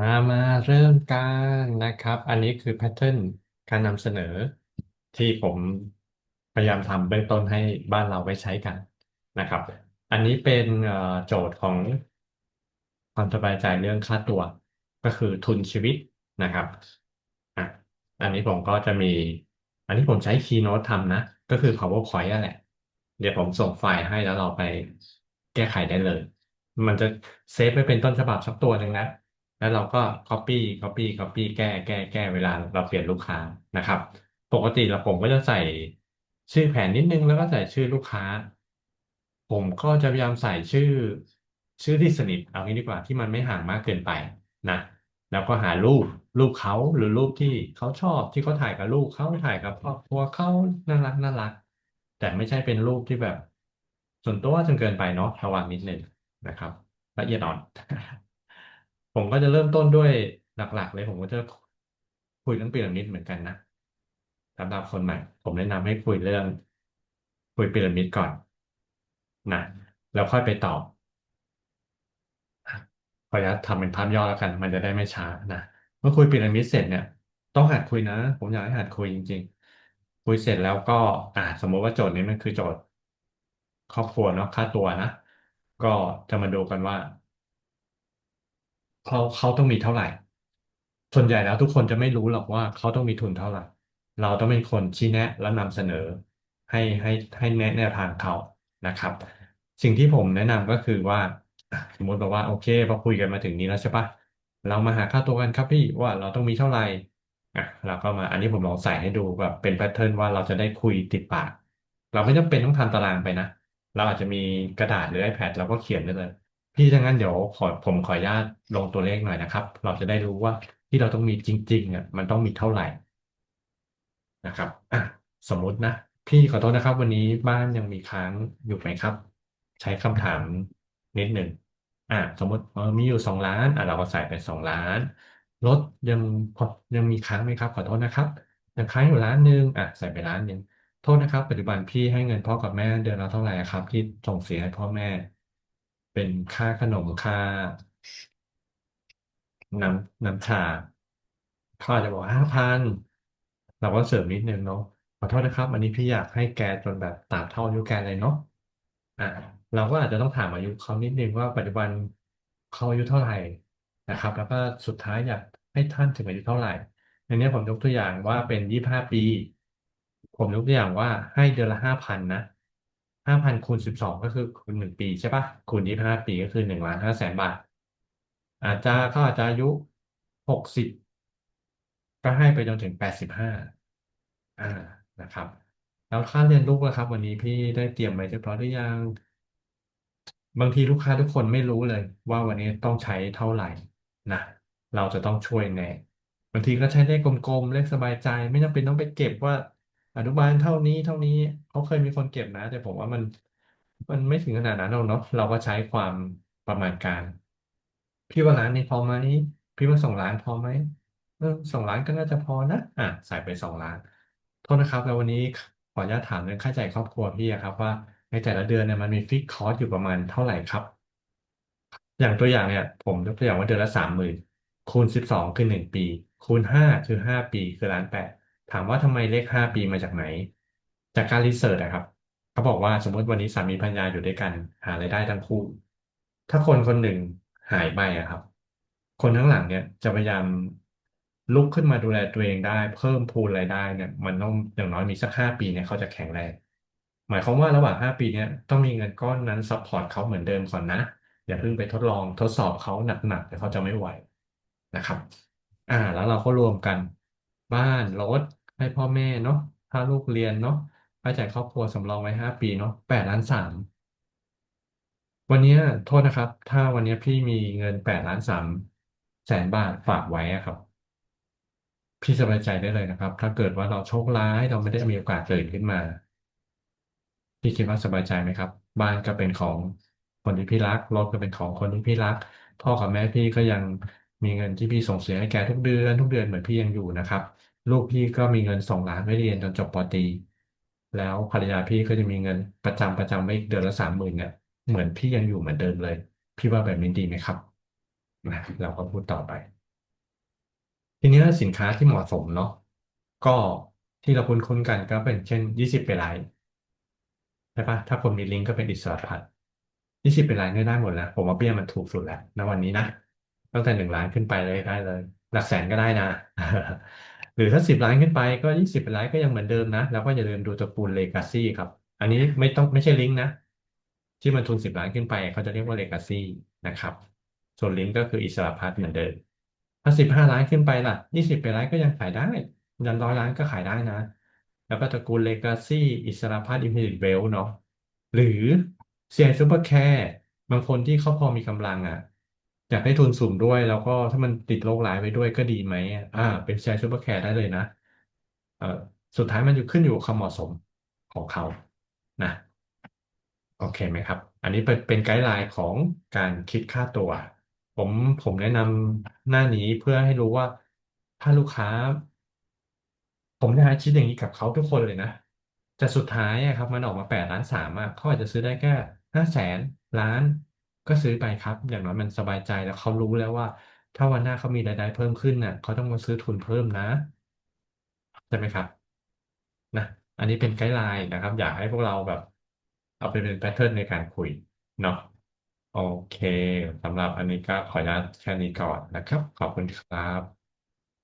มา มาเริ่มกันนะครับ อันนี้คือแพทเทิร์นการนำเสนอ ที่ผมพยายามทำเบื้องต้นให้บ้านเราไว้ใช้กันนะครับ อันนี้เป็นโจทย์ของความสบายใจเรื่องค่าตัว ก็คือทุนชีวิตนะครับอะอันนี้ผมก็จะมี อันนี้ผมใช้ Keynote ทำนะ ก็คือ PowerPoint นั่นแหละ เดี๋ยวผมส่งไฟล์ให้แล้วเราไปแก้ไขได้เลย มันจะเซฟไว้เป็นต้นฉบับสักตัวหนึ่งนะ แล้วเราก็ copy copy copy แก้แก้แก้เวลาเราเปลี่ยนลูกค้านะครับ ปกติเราผมก็จะใส่ชื่อแผนนิดนึงแล้วก็ใส่ชื่อลูกค้า ผมก็จะพยายามใส่ชื่อชื่อที่สนิทเอางี้ดีกว่าที่มันไม่ห่างมากเกินไปนะแล้วก็หารูปรูปเขาหรือรูปที่เขาชอบที่เขาถ่ายกับลูกเขาถ่ายกับครอบครัวเขาน่ารักน่ารัก แต่ไม่ใช่เป็นรูปที่แบบ ส่วนตัวจนเกินไปเนาะระวังนิดนึงนะครับ ละเอียดอ่อน ผมก็จะเริ่มต้นด้วยหลักๆ เลย ผมก็จะคุยเรื่องพีระมิดเหมือนกันนะสำหรับคนใหม่ ผมแนะนำให้คุยเรื่อง คุยพีระมิดก่อนนะแล้วค่อยไปตอบขออนุญาตทำเป็นภาพย่อแล้วกัน มันจะได้ไม่ช้านะเมื่อคุยพีระมิดเสร็จเนี่ย ต้องหัดคุยนะ ผมอยากให้หัดคุยจริง ๆ คุยเสร็จแล้วก็อ่าสมมติว่าโจทย์นี้มันคือโจทย์ครอบครัวเนาะค่าตัวนะ ก็จะมาดูกันว่า เขาเขาต้องมีเท่าไหร่ ส่วนใหญ่แล้วทุกคนจะไม่รู้หรอกว่าเขาต้องมีทุนเท่าไหร่ เราต้องเป็นคนชี้แนะและนำเสนอ ให้ให้ให้แนะแนวทางเขานะครับ สิ่งที่ผมแนะนำก็คือว่าสมมติบอกว่าโอเคพอคุยกันมาถึงนี้แล้วใช่ปะเรามาหาค่าตัวกันครับพี่ว่าเราต้องมีเท่าไหร่อะเราก็มาอันนี้ผมลองใส่ให้ดูแบบเป็นแพทเทิร์นว่าเราจะได้คุยติดปาก เราไม่จำเป็นต้องทำตารางไปนะ เราอาจจะมีกระดาษหรือ iPad เราก็เขียนได้เลย พี่ถ้างั้นเดี๋ยวขอผมขออนุญาตลงตัวเลขหน่อยนะครับ เราจะได้รู้ว่าที่เราต้องมีจริงๆอะมันต้องมีเท่าไหร่นะครับอะสมมุตินะ พี่ขอโทษนะครับ วันนี้บ้านยังมีค้างอยู่ไหมครับ ใช้คำถามนิดหนึ่งอะสมมติเออมีอยู่สองล้านอะเราก็ใส่ไปสองล้านรถยังพอยังมีค้างไหมครับ ขอโทษนะครับยังค้างอยู่ล้านหนึ่งอะใส่ไปล้านหนึ่งโทษนะครับ ปัจจุบันพี่ให้เงินพ่อกับแม่เดือนละเท่าไหร่ครับ ที่ส่งเสียให้พ่อแม่ เป็นค่าขนม ค่า น้ำน้ำชาเขาอาจจะบอกห้าพันเราก็เสริมนิดนึงเนาะขอโทษนะครับ อันนี้พี่อยากให้แกจนแบบตามเท่าอายุแกเลยเนาะอะเราก็อาจจะต้องถามอายุเขานิดนึงว่าปัจจุบันเขาอายุเท่าไหร่นะครับ แล้วก็สุดท้ายอยากให้ท่านถึงอายุเท่าไหร่อย่างนี้ผมยกตัวอย่างว่าเป็นยี่สิบห้าปี ผมยกตัวอย่างว่าให้เดือนละห้าพันนะ ห้าพันคูณสิบสองก็คือคูณหนึ่งปีใช่ปะคูณยี่สิบห้าปีก็คือหนึ่งล้านห้าแสนบาท อาจจะเขาอาจจะอายุหกสิบก็ให้ไปจนถึงแปดสิบห้าอ่านะครับ แล้วค่าเรียนลูกนะครับ วันนี้พี่ได้เตรียมไว้เรียบร้อยหรือยังบางทีลูกค้าทุกคนไม่รู้เลย ว่าวันนี้ต้องใช้เท่าไหร่นะเราจะต้องช่วยแน่บางทีก็ใช้เลขกลมๆเลขสบายใจ ไม่จำเป็นต้องไปเก็บว่า อนุบาลเท่านี้เท่านี้เขาเคยมีคนเก็บนะ แต่ผมว่ามันมันไม่ถึงขนาดนั้นหรอกเนาะเราก็ใช้ความประมาณการ พี่ว่าร้านนี้พอไหมพี่ว่าสองล้านพอไหมเออสองล้านก็น่าจะพอนะอะใส่ไปสองล้านโทษนะครับแล้ววันนี้ขออนุญาตถามเรื่องค่าใช้จ่ายครอบครัวพี่อะครับ ว่าในแต่ละเดือนเนี่ยมันมีฟิกคอร์สอยู่ประมาณเท่าไหร่ครับ อย่างตัวอย่างเนี่ยผมยกตัวอย่างว่าเดือนละสามหมื่นคูณสิบสองคือหนึ่งปี คูณห้าคือห้าปีคือล้านแปด ถามว่าทำไมเลขห้าปีมาจากไหน จากการรีเสิร์ชนะครับ เขาบอกว่าสมมติวันนี้สามีภรรยาอยู่ด้วยกัน หารายได้ทั้งคู่ ถ้าคนคนหนึ่งหายไปอะครับ คนทั้างหลังเนี่ยจะพยายามลุกขึ้นมาดูแลตัวเองได้ เพิ่มพูนรายได้เนี่ยมันต้องอย่างน้อยมีสักห้าปีเนี่ยเขาจะแข็งแรงหมายความว่าระหว่างห้าปีเนี่ยต้องมีเงินก้อนนั้นซัพพอร์ตเขาเหมือนเดิมก่อนนะอย่าเพิ่งไปทดลองทดสอบเขาหนักๆเดี๋ยวเขาจะไม่ไหวนะครับ อ่า แล้วเราก็รวมกัน บ้านรถ ให้พ่อแม่เนาะค่าลูกเรียนเนาะค่าใช้จ่ายครอบครัวสำรองไว้ห้าปีเนาะแปดล้านสามวันนี้โทษนะครับ ถ้าวันนี้พี่มีเงินแปดล้านสามแสนบาทฝากไว้อะครับ พี่สบายใจได้เลยนะครับ ถ้าเกิดว่าเราโชคร้ายเราไม่ได้มีโอกาสตื่นขึ้นมา พี่คิดว่าสบายใจไหมครับ บ้านก็เป็นของคนที่พี่รักรถก็เป็นของคนที่พี่รัก พ่อกับแม่พี่ก็ยังมีเงินที่พี่ส่งเสียให้แกทุกเดือนทุกเดือนเหมือนพี่ยังอยู่นะครับ ลูกพี่ก็มีเงินส่งหลานไว้เรียนจนจบปตรี แล้วภรรยาพี่ก็จะมีเงินประจำประจำไว้อีกเดือนละสามหมื่นเนี่ยเหมือนพี่ยังอยู่เหมือนเดิมเลย พี่ว่าแบบนี้ดีไหมครับนะเราก็พูดต่อไป ทีนี้สินค้าที่เหมาะสมเนาะก็ที่เราคุ้นๆกันก็เป็นเช่นยี่สิบเป็นไลน์ใช่ปะถ้าคนมีลิงก์ก็เป็นอิสระพัฒน์ยี่สิบเป็นไลน์ได้หมดแล้ว ผมว่าเบี้ยมันถูกสุดแล้วณวันนี้นะตั้งแต่หนึ่งล้านขึ้นไปเลยได้เลย หลักแสนก็ได้นะ รือถ้าสิบล้านขึ้นไปก็ยี่สิบเป็นไลน์ก็ยังเหมือนเดิมนะ แล้วก็อย่าลืมดูตระกูลเลกาซี่ครับ อันนี้ไม่ต้องไม่ใช่ลิงก์นะ ที่มันทุนสิบล้านขึ้นไป เขาจะเรียกว่าเลกาซี่นะครับ ส่วนลิงก์ก็คืออิสระพัฒน์เหมือนเดิม ถ้าสิบห้าล้านขึ้นไปล่ะยี่สิบเป็นล้านก็ยังขายได้ยันร้อยล้านก็ขายได้นะ แล้วก็ตระกูลเลกาซี่อิสรพัฒน์อินฟินิตเวลเนาะหรือเซียนซูเปอร์แคร์บางคนที่เขาพอมีกำลังอะ อยากได้ทุนสูงด้วย แล้วก็ถ้ามันติดโรคร้ายไว้ด้วยก็ดีไหมอ่า เป็นเซียซูเปอร์แคร์ได้เลยนะเออสุดท้ายมันอยู่ขึ้นอยู่กับความเหมาะสมของเขานะ โอเคไหมครับ อันนี้เป็นเป็นไกด์ไลน์ของการคิดค่าตัว ผมผมแนะนำหน้านี้เพื่อให้รู้ว่าถ้าลูกค้า ผมจะคิดอย่างนี้กับเขาทุกคนเลยนะแต่สุดท้ายอะครับ มันออกมาแปดล้านสามอะเขาอาจจะซื้อได้แค่ห้าแสนล้าน ก็ซื้อไปครับ อย่างน้อยมันสบายใจแล้วเขารู้แล้วว่า ถ้าวันหน้าเขามีรายได้เพิ่มขึ้นน่ะเขาต้องมาซื้อทุนเพิ่มนะ ใช่ไหมครับ นะ อันนี้เป็นไกด์ไลน์นะครับ อยากให้พวกเราแบบ เอาไปเป็นแพทเทิร์นในการคุยเนาะโอเคสำหรับอันนี้ก็ขออนุญาตแค่นี้ก่อนนะครับ ขอบคุณครับ